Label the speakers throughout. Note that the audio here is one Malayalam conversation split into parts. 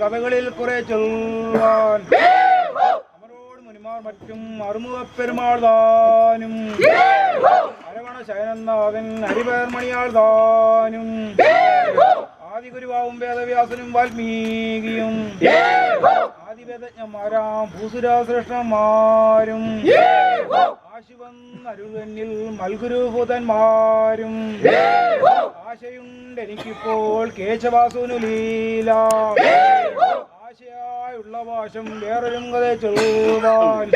Speaker 1: കഥകളിൽ കുറെ ചൊല്ലുവാൻ അമരോട് മുനിമാർ മറ്റും അറുമുഖ പെരുമാൾ താനും അരവണ ശയനനാഥൻ ഹരിപേർമണിയാൾ താനും ആദിഗുരുവാവും വേദവ്യാസനും വാൽമീകിയും. ആദിവേദജ്ഞന്മാരാം ഭൂസുരാശ്രേഷ്ഠന്മാരും. ആശിവൻ അരുതന്നിൽ മൽഗുരുഭൂതന്മാരും. ആശയുണ്ട് എനിക്കിപ്പോൾ കേശവാസുനു ലീല. ആശയായുള്ള വാശം വേറൊരും കഥ ചൊല്ലുവാൻ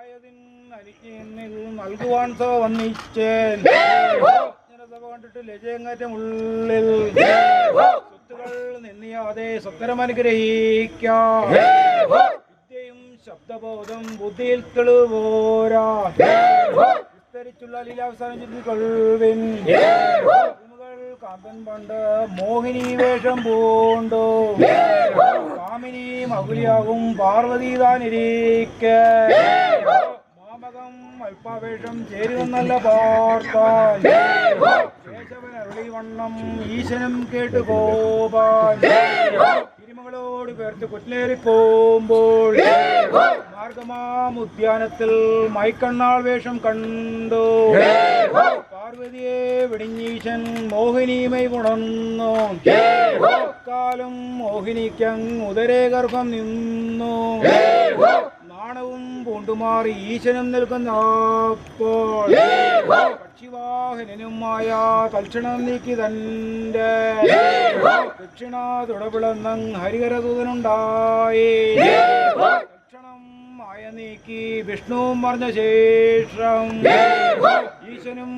Speaker 1: ആയതിൻ അനിക്കിന്നിൽ നൽകുവാൻ സോ വന്നിച്ചേൻ. കണ്ടിട്ട് ലജയങ്ങറ്റമുള്ളിൽ സ്വത്തുകൾ നിന്നിയാതെ സ്വത്തരം അനുഗ്രഹിക്കാം. വിദ്യയും ശബ്ദബോധം ബുദ്ധിയിൽ തെളിവോരാ വിസ്തരിച്ചുള്ള ലീലാവസാനം ചിന്തിക്കൊള്ളുവിൻ കാന്തൻ പണ്ട് മോഹിനി വേഷം പൂണ്ടു. കാമിനി മകുലിയാകും പാർവതി താനിരിക്കെ. മാമകം അല്പാവേഷം ചേരുവെന്നല്ല പാർത്താൻ കേശവൻ അരുളിവണ്ണം ഈശനും കേട്ടു പോവാൻ തിരുമകളോട് പേർത്ത് കുറ്റിലേറി പോകുമ്പോൾ മാർഗമാം ഉദ്യാനത്തിൽ മൈക്കണ്ണാൾ വേഷം കണ്ടു. പാർവതിയെ വെടിഞ്ഞീശൻ മോഹിനിമൈ ഉണർന്നു കാലം മോഹിനിക്കങ് ഉദരേ ഗർഭം നിന്നു. നാണവും പൂണ്ടുമാറി ഈശനും നിൽക്കുന്ന പക്ഷിവാഹനനുമായ തൽക്ഷണം നീക്കി തന്റെ ദക്ഷിണ തുടപിളന്നങ് ഹരിഹരദൂതനുണ്ടായി. നീക്കി വിഷ്ണുവും പറഞ്ഞ ശേഷം ഈശനും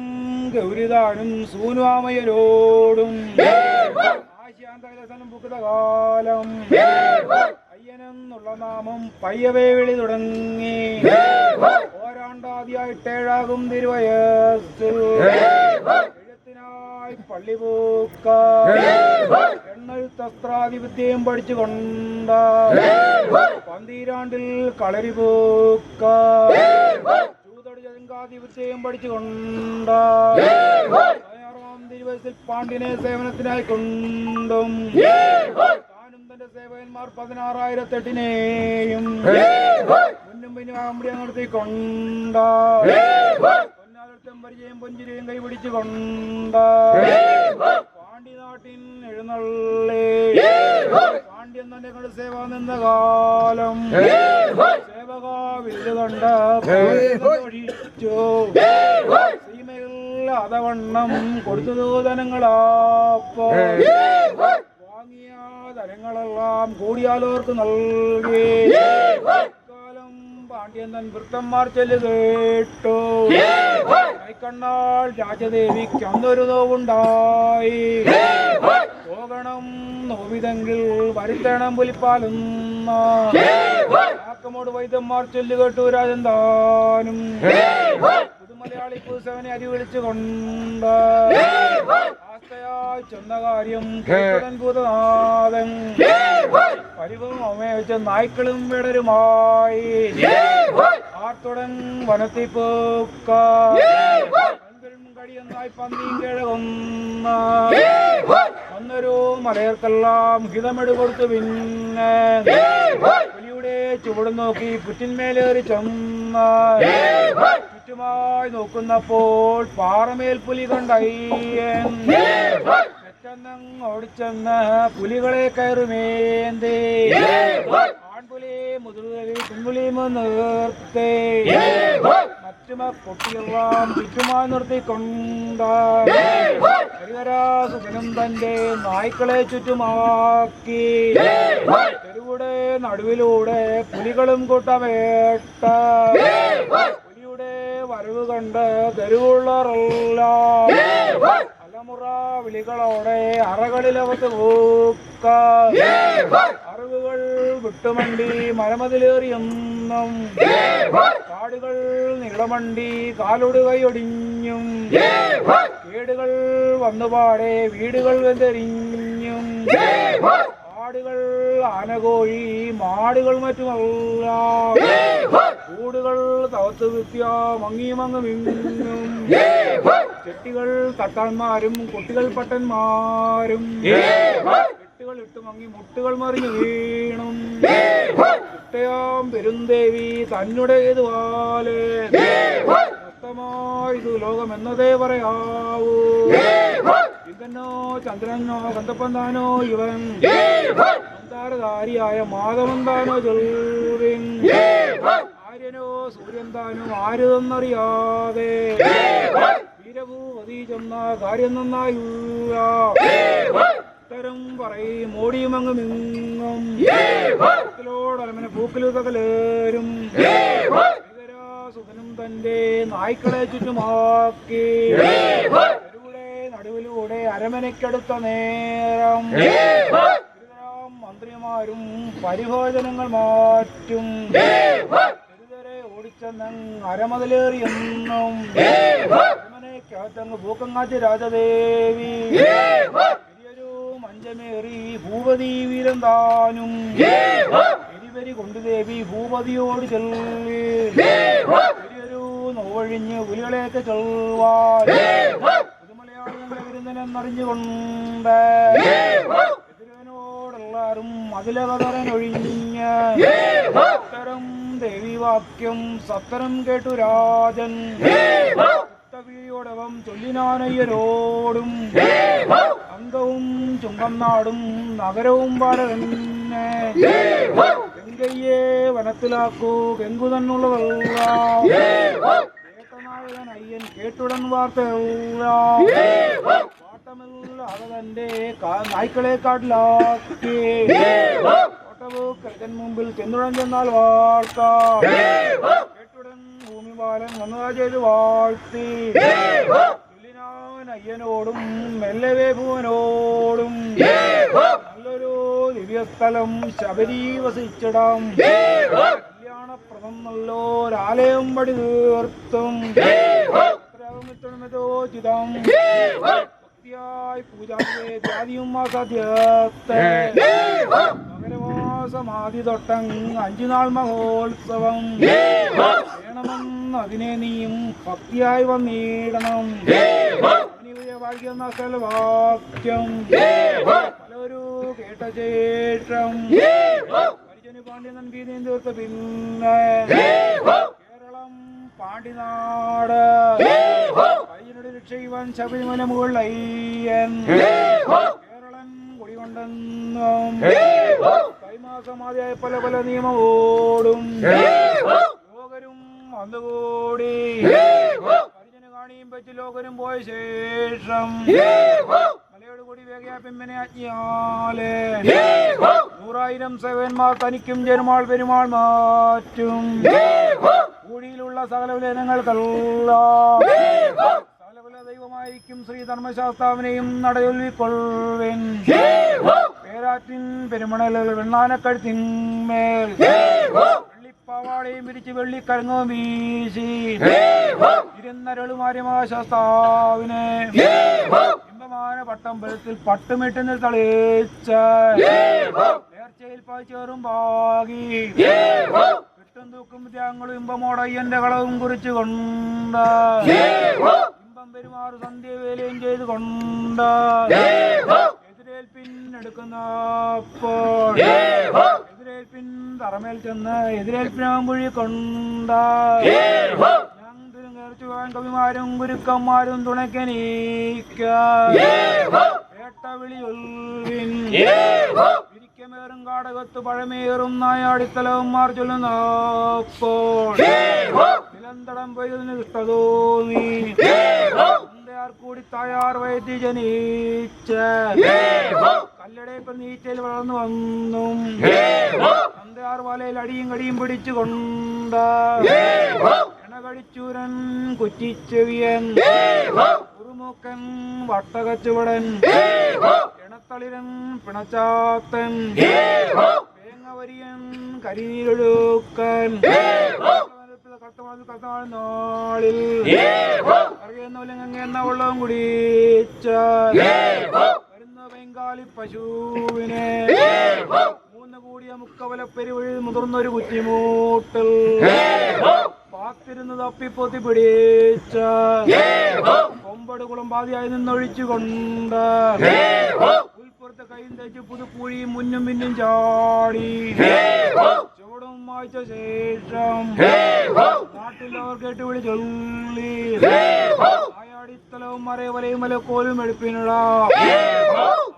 Speaker 1: ഗൗരിതാനും സൂനുവാമയരോടും ആശാന്തകലസനം പുക്കുത അയ്യനെന്നുള്ള നാമം പയ്യവേ വിളി തുടങ്ങി ഓരാണ്ടാദ്യായിട്ടേഴാകും തിരുവയസ്സിൽ എഴുത്തിനായി പള്ളി പൂക്ക എണ്ണെഴുത്തസ്ത്രാധിപത്യം പഠിച്ചുകൊണ്ട പന്തീരാണ്ടിൽ കളരി പോക്ക ചൂതടി ചതുങ്കാധിപത്യം പഠിച്ചുകൊണ്ട പതിനാറാം തിരുവയസിൽ പാണ്ഡിനെ സേവനത്തിനായി കൊണ്ടും താനും തന്റെ സേവകന്മാർ പതിനാറായിരത്തെട്ടിനെയും മുന്നും പിന്നും പൊന്നാലത്തും പരിചയം പൊഞ്ചിരിയും കൈപിടിച്ചു കൊണ്ട പാണ്ഡ്യനാട്ടിൻ എഴുന്നള്ളേ. പാണ്ഡ്യൻ തന്നെ കണ്ട് സേവ നിന്ന കാലം. സേവക വില്ല് കണ്ട ഒഴിച്ചു സീമയിൽ അതവണ്ണം കൊടുത്തു ദൂതനങ്ങളാപ്പോ വാങ്ങിയ ധനങ്ങളെല്ലാം കൂടിയാലോർക്ക് നൽകി. പാണ്ഡ്യൻ വൃത്തന്മാർ ചെല്ലു കേട്ടു. കൈക്കണ്ണാൾ രാജദേവിക്ക് അന്നൊരു നോവുണ്ടായി. പോകണം നോവിതെങ്കിൽ വരുത്തണം പുലിപ്പാലും ആക്കമോട് വൈദ്യന്മാർ ചൊല്ലുകേട്ടു രാജൻ പുതുമലയാളി പുതുസവനെ അരി വിളിച്ചു കൊണ്ട് ആസ്തയായി ചെന്ന കാര്യം ഭൂതനാഥൻ. പരിവും അമേച്ച നായ്ക്കളും വിടരുമായി. ആർത്തുടൻ വനത്തി പൂക്ക. കടിയൊന്നായി പന്നിയും കിഴകൊന്ന അന്നൊരു മലയർക്കെല്ലാം ഹിതമെടു കൊടുത്തു പിന്നെ. പുലിയുടെ ചുവട് നോക്കി പുറ്റിന്മേലേറി ചെന്ന. ചുറ്റുമായി നോക്കുന്നപ്പോൾ പാറമേൽ പുലി കണ്ടയ്യൻ പെട്ടെന്നങ്ങ് ഓടിച്ചെന്ന് പുലികളെ കയറുമേന്തേ. ആൺപുലി മുതിർവലി കുമ്പുലി നിർത്തേ. മറ്റുമ കുട്ടികളാം ചുറ്റുമായി നിർത്തിക്കൊണ്ട ഹരിഹരാസുഖനും തന്റെ നായ്ക്കളെ ചുറ്റുമാക്കി. തെരുവുടെ നടുവിലൂടെ പുലികളും കൂട്ടവേട്ട പുലിയുടെ വരവ് കണ്ട് തെരുവുള്ളവരെല്ലാം അലമുറ വിളികളോടെ അറകളിലകത്ത് പൂക്ക അറിവുകൾ വിട്ടുമണ്ടി മരമതിലേറിയെന്നും. കാടുകൾ നീളമണ്ടി കാലൊടുകയൊടിഞ്ഞും. കേടുകൾ വന്നുപാടെ വീടുകൾ വെന്തെറിഞ്ഞും. ആടുകൾ ആനകോഴി മാടുകൾ മറ്റുമല്ല കൂടുകൾ തവത്ത് വിത്തിയ മങ്ങിയും മങ്ങും ചെട്ടികൾ തട്ടാന്മാരും കുട്ടികൾ പട്ടന്മാരും. കെട്ടുകൾ ഇട്ട് മങ്ങി മുട്ടുകൾ മറിഞ്ഞു വീണും. കുട്ടയാം പെരുന്തേവി തന്നുടെ ഇതുപോലെ ഇത് ലോകം എന്നതേ പറയാവൂ. ഇതന്നോ ചന്ദ്രനോ കന്തപ്പന്താനോ ഇവൻ. സംസാരധാരിയായ മാധവന്താനോ ചെറുവിൻ ആര്യനോ സൂര്യൻ താനോ ആരുതെന്നറിയാതെ വീരഭൂപതി ചെന്ന കാര്യം നന്നായൂര ഉത്തരം പറയും ഓടിയുമങ്ങ് മിങ്ങും. പൂക്കിലോടലമന പൂക്കിലു തകലേരും സുഖനും തന്റെ നായ്ക്കളെ ചുറ്റുമാക്കി. തെരുവിടെ നടുവിലൂടെ അരമനയ്ക്കടുത്ത നേരം ഗുരുതരം മന്ത്രിമാരും പരിഭോജനങ്ങൾ മാറ്റും. ഗുരുതരെ ഓടിച്ചെന്നങ് അരമതിലേറിയെന്നും അരമനയ്ക്കകത്തങ്ങ് പൂക്കങ്ങാറ്റ് രാജദേവി. പെരിയൊരു മഞ്ചമേറി ഭൂപതി വീരന്താനും. താനും എരിവരി കൊണ്ടു ദേവി ഭൂപതിയോട് ചെല്ലി. പെരിയൊരു നോവഴിഞ്ഞ് പുലികളെയൊക്കെ ചൊൽവാൻ വിരുന്നനെന്നറിഞ്ഞുകൊണ്ട് എതിരവനോടെല്ലാരും അതിലവതരനൊഴിഞ്ഞ് ഉത്തരം ദേവിവാക്യം സത്തരം കേട്ടു രാജൻ. വീയോടവം ചൊല്ലിനാനയ്യരോടും അംഗവും ചുങ്കം നാടും നഗരവും പാടന്നെ ഗംഗയ്യെ വനത്തിലാക്കൂ ഗംഗു തന്നുള്ളതല്ല. അയ്യനോടും മെല്ലവേ ഭുവനോടും നല്ലൊരു ദിവ്യസ്ഥലം ശബരി വസിച്ചിടാം. കല്യാണപ്രദം നല്ലോരാലയം പടി തീർത്തും ചിതം. ഭക്തിയായി പൂജാതിയും അസാധ്യത്തെ നഗരവാസമാതി തൊട്ടങ് അഞ്ചുനാൾ മഹോത്സവം. വേണമെന്ന് അതിനെ നീയും ഭക്തിയായി വന്നിടണം. വായിക്കുന്ന വാക്യം പലരു കേട്ട ശേഷം പരിചന് പാണ്ഡ്യ നൻകീനേം തീർത്ത പിന്നെ കേരളം പാണ്ടിനാട് പരിചനോട് രക്ഷയുവാൻ ശബരിമല മുകളിൽ അയ്യൻ. കേരളം കുടികൊണ്ടെന്നും കൈമാസമാതിയായ പല പല നിയമവോടും ലോകരും വന്നുകൂടി പരിചന് കാണിയും പറ്റി ലോകരും പോയ ശേഷം കൂടി നൂറായിരം സേവന്മാർ തനിക്കും ജനുമാൾ പെരുമാൾ മാറ്റും. കൂടിയിലുള്ള സകല സകലവില ദൈവമായിരിക്കും ശ്രീ ധർമ്മശാസ്താവിനെയും നടയൊല്ലിക്കൊള്ളുവിൻ പേരാറ്റിൻ പെരുമണലുകൾ വെണ്ണാനക്കഴുത്തിന്മേൽ പാവാടയും പിരിച്ച് വെള്ളിക്കരങ്ങും വീശി. ഇരുന്നരളുമാര്യമാശാസ്താവിനെ. ഇമ്പമാന പട്ടമ്പലത്തിൽ പട്ടുമിട്ടുന്ന തളിച്ച നേർച്ചയിൽ പാച്ചേറും ഭാഗി. കിട്ടും തൂക്കും ത്യാങ്ങളും ഇമ്പമോടയ്യന്റെ കളവും കുറിച്ചു കൊണ്ട. ഇമ്പം പെരുമാറ് സന്ധ്യവേലയും ചെയ്ത് കൊണ്ട. പിൻ എടുക്കുന്നപ്പോൾ എതിരേൽപ്പിൻ തറമേൽ ചെന്ന് എതിരേൽപ്പിനാമ്പുഴി കൊണ്ട്. ഞാൻ കവിമാരും ഗുരുക്കന്മാരും തുണയ്ക്കനീക്ക കേട്ട വിളിയൊൽവിൻ ഇരിക്കമേറും കാടകത്ത് പഴമേറും നായാടിത്തലവന്മാർ ചൊല്ലുന്നപ്പോൾ നിലന്തടം പെയ്തതിന് ഇഷ്ടതോന്നി കൂടി തയ്യാർ വയറ്റി ജനിച്ച. കല്ലടയപ്പം നീച്ചയിൽ വളർന്നു വന്നും. തന്തയാർ വലയിൽ അടിയും കടിയും പിടിച്ചുകൊണ്ട് എണകടിച്ചൂരൻ കുറ്റിച്ചെവിയൻ കുറുമൂക്കൻ വട്ടകച്ചുവടൻ ഇണത്തളിരൻ പിണച്ചാത്തൻ തേങ്ങവരിയൻ കരിനീരൊഴുക്കൻ നാളിൽ അറിയുന്ന വെള്ളം കുടിച്ച വരുന്ന ബംഗാളി പശുവിനെ മൂന്ന് കൂടിയ മുക്കവലപ്പെരുവഴി മുതിർന്നൊരു കുറ്റിമൂട്ടിൽ പാത്തിരുന്ന് തപ്പിപ്പൊത്തി പിടിച്ച കൊമ്പടുകുളം ബാധിയായി നിന്നൊഴിച്ചുകൊണ്ട് ഉൾപ്പുറത്തെ കൈയും തേച്ച് പുതുപ്പൂഴിയും മുന്നും പിന്നും ചാടി ചുവടും വായിച്ച ശേഷം നാട്ടിലവർ കേട്ട് വിളി ചൊല്ലി. ആയാടിത്തലവും മറയവലയും മലക്കോലും എടുപ്പിനിടാ.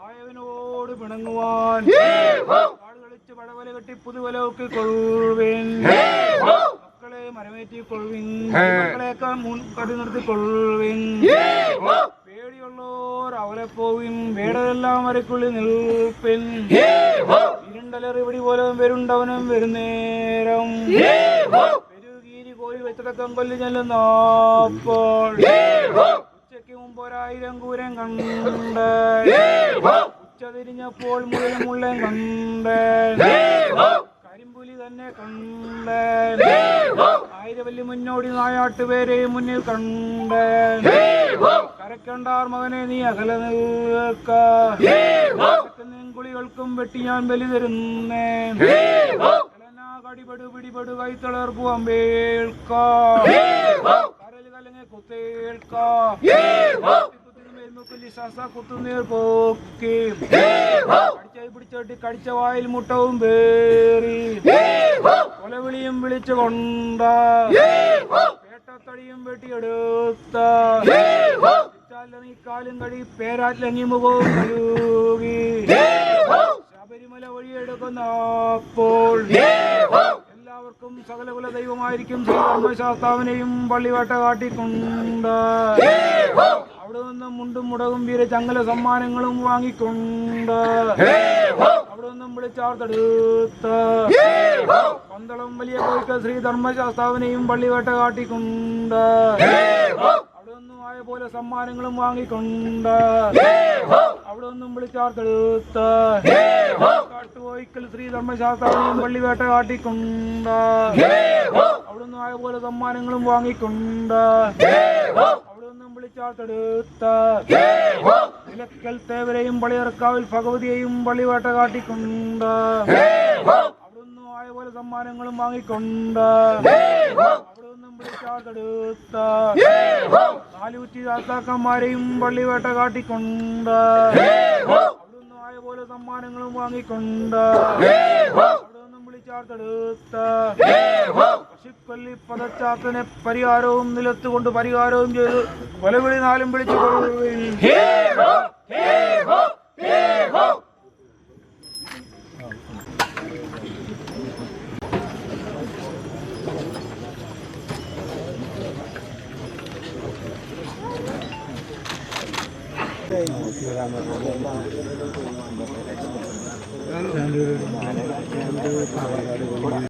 Speaker 1: ആയവനോട് പിണങ്ങുവാൻ. കാട് കളിച്ച് പടവല കെട്ടി പുതുവല ഒക്കെ കൊള്ളുവിൻ മക്കളെ മരമേറ്റി കൊള്ളുവിൻ മക്കളെയൊക്കെ മുൻ കടി നിർത്തി കൊള്ളുവിൻ പേടിയുള്ളോർ അവരെ പോവിൻ. വേടരെല്ലാം വരയ്ക്കുള്ളിൽ നിൽപ്പിൻ. ഇരുണ്ടലറിവിടി പോലെ വരുണ്ടവനും വരുന്നേരം. പെരുകീരി കോരി വെച്ചടക്കം കൊല്ലി ചെല്ലുന്നപ്പോൾ. ഉച്ചയ്ക്ക് മുമ്പ് ഒരായിരം കൂരം കണ്ട്. ഉച്ച തിരിഞ്ഞപ്പോൾ മുഴുവൻ മുള്ളൻ കണ്ട്. തന്നെ കണ്ടേ ആയിരവല്ലി മുന്നോടി നായാട്ട് പേരെയും മുന്നിൽ കണ്ടേ കരക്കണ്ടാർ മകനെ നീ അകല നിൽക്കുളികൾക്കും വെട്ടി ഞാൻ ബലി തരുന്നേ കടിപടു പിടിപടു കൈത്തളർക്കുവാൻ വേൾക്ക കരൽ കലങ്ങെ കുത്തേൽക്ക. കുത്തുനീർ പോക്കി. കടിച്ച പിടിച്ചോട്ടി കടിച്ച വായിൽ മുട്ടവും പേറി. കൊലവിളിയും വിളിച്ചു കൊണ്ട. പേട്ടത്തടിയും വെട്ടിയെടുത്ത. കാലും കഴി പേരാറ്റിലങ്ങി മുഖവും കഴുകി. ശബരിമല വഴിയെടുക്കുന്ന അപ്പോൾ എല്ലാവർക്കും സകലകുല ദൈവമായിരിക്കും ശ്രീധർമ്മശാസ്താവിനെയും പള്ളിവേട്ട കാട്ടിക്കൊണ്ട്. അവിടെ നിന്ന് മുണ്ടും മുടകും വീര ചങ്ങല സമ്മാനങ്ങളും വാങ്ങിക്കൊണ്ട്. അവിടെ നിന്നും വിളിച്ചാർത്തെടുത്ത് പന്തളം വലിയ കോയിക്ക ശ്രീ ധർമ്മശാസ്താവിനെയും പള്ളിവേട്ട കാട്ടിക്കൊണ്ട്. അവിടെ നിന്നും ആയ പോലെ സമ്മാനങ്ങളും വാങ്ങിക്കൊണ്ട്. അവിടെ നിന്നും വിളിച്ചാർത്തെടുത്ത് കാട്ടുപോയിക്കൽ ശ്രീ ധർമ്മശാസ്താവിനെയും പള്ളിവേട്ട കാട്ടിക്കൊണ്ട്. അവിടെ നിന്നും ആയ പോലെ സമ്മാനങ്ങളും വാങ്ങിക്കൊണ്ട്. നിലക്കൽ തേവരെയും പള്ളിയർക്കാവിൽ ഭഗവതിയെയും പള്ളിവേട്ട കാട്ടിക്കൊണ്ട് അവിടുന്ന് ആയ പോലെ സമ്മാനങ്ങളും വാങ്ങിക്കൊണ്ട് അവിടെ നിന്നും വിളിച്ചാർത്തെടുത്ത നാലൂറ്റി രാജാക്കന്മാരെയും പള്ളിവേട്ട കാട്ടിക്കൊണ്ട് അവിടുന്ന് ആയ പോലെ സമ്മാനങ്ങളും വാങ്ങിക്കൊണ്ട് അവിടെ നിന്നും ആഷിഖ് പദച്ചാത്തനെ പരിഹാരവും നിലത്തുകൊണ്ട് പരിഹാരവും ചെയ്ത് കൊലവിളി നാലും വിളിച്ചു Thank.